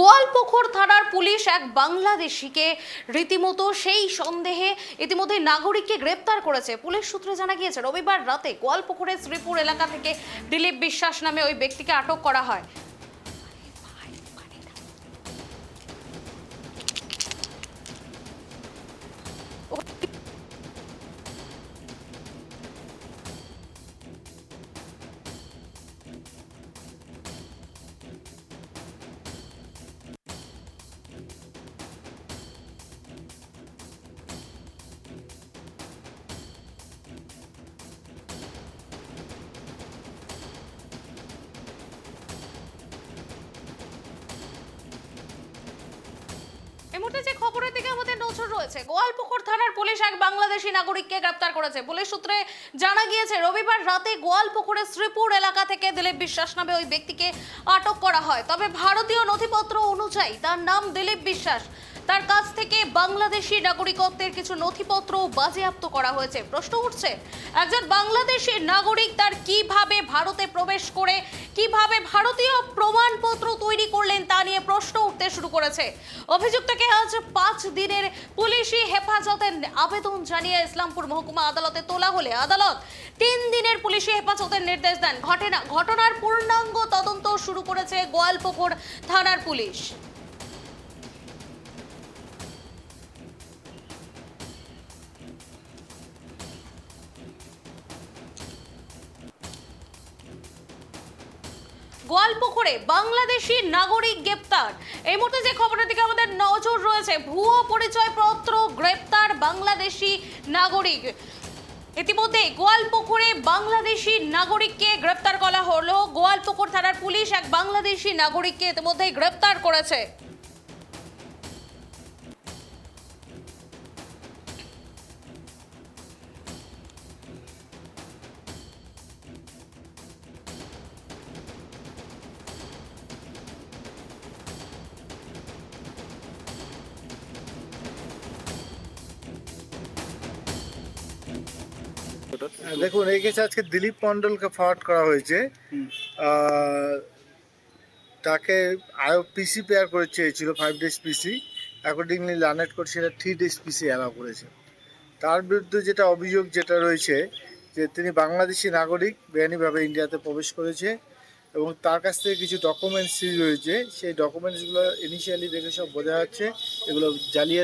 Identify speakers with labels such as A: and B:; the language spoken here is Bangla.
A: গোয়ালপুকুর থানার পুলিশ এক বাংলাদেশিকে রীতিমতো সেই সন্দেহে ইতিমধ্যে নাগরিককে গ্রেপ্তার করেছে। পুলিশ সূত্রে জানা গিয়েছে, রবিবার রাতে গোয়ালপুকুরের শ্রীপুর এলাকা থেকে দিলীপ বিশ্বাস নামে ওই ব্যক্তিকে আটক করা হয়। মুহূর্তে যে খবরের দিকে আমাদের নজর রয়েছে। গোয়ালপুকুর থানার পুলিশ এক বাংলাদেশি নাগরিককে গ্রেপ্তার করেছে। পুলিশ সূত্রে জানা গিয়েছে, রবিবার রাতে গোয়ালপুকুরের শ্রীপুর এলাকা থেকে দিলীপ বিশ্বাস নামে ওই ব্যক্তিকে আটক করা হয়। তবে ভারতীয় নথিপত্র অনুযায়ী তার নাম দিলীপ বিশ্বাস। তার কাছ থেকে বাংলাদেশি নাগরিকত্বের কিছু নথিপত্র বাজেয়াপ্ত করা হয়েছে। প্রশ্ন উঠছে, একজন বাংলাদেশি নাগরিক তার কীভাবে ভারতে প্রবেশ করে, কীভাবে ভারতীয় প্রমাণপত্র উঠতে শুরু করেছে। অভিযুক্তকে আজ পাঁচ দিনের পুলিশি হেফাজতের আবেদন জানিয়ে ইসলামপুর মহকুমা আদালতে তোলা হলে আদালত তিন দিনের পুলিশি হেফাজতের নির্দেশ দেন। ঘটনা ঘটনার পূর্ণাঙ্গ তদন্ত শুরু করেছে গোয়ালপুকুর থানার পুলিশ। গোয়ালপুকুরে বাংলাদেশি নাগরিক গ্রেপ্তার। এই মুহূর্তে যে খবরের দিকে আমাদের নজর রয়েছে, ভুয়ো পরিচয়পত্র গ্রেপ্তার বাংলাদেশি নাগরিক। ইতিমধ্যে গোয়ালপুকুরে বাংলাদেশি নাগরিককে গ্রেপ্তার করা হলো। গোয়ালপুকুর থানার পুলিশ এক বাংলাদেশি নাগরিককে ইতিমধ্যেই গ্রেপ্তার করেছে।
B: হ্যাঁ, দেখুন এই কেসে আজকে দিলীপ মণ্ডলকে ফরওয়ার্ড করা হয়েছে। তাকে আরও পিসি পেয়ার করে চেয়েছিল five days PC accordingly learned court সেটা থ্রি ডেজ পিসি অ্যালাউ করেছে। তার বিরুদ্ধে যেটা অভিযোগ যেটা রয়েছে যে তিনি বাংলাদেশি নাগরিক বেআইনিভাবে ইন্ডিয়াতে প্রবেশ করেছে এবং তার কাছ থেকে কিছু ডকুমেন্টস রয়েছে। সেই ডকুমেন্টসগুলো ইনিশিয়ালি দেখে সব বোঝা যাচ্ছে এগুলো জালিয়াতি